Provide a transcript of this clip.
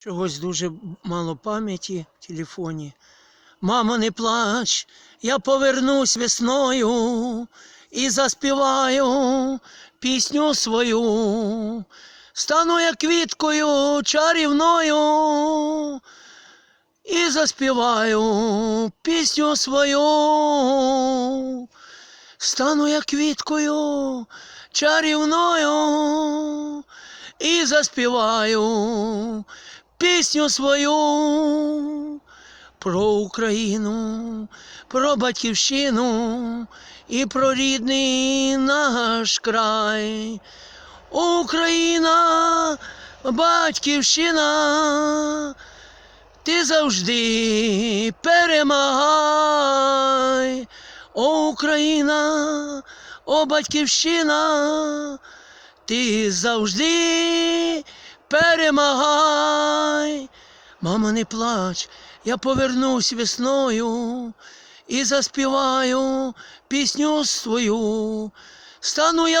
Чогось дуже мало пам'яті в телефоні. Мамо, не плач, я повернусь весною і заспіваю пісню свою. Стану я квіткою чарівною і заспіваю пісню свою. Стану я квіткою чарівною і заспіваю пісню свою про Україну, про батьківщину і про рідний наш край. Україна, батьківщина, ти завжди перемагай. О, Україна, о батьківщина, ти завжди перемагай. Мама, не плач, я повернусь весною і заспіваю пісню свою. Стану я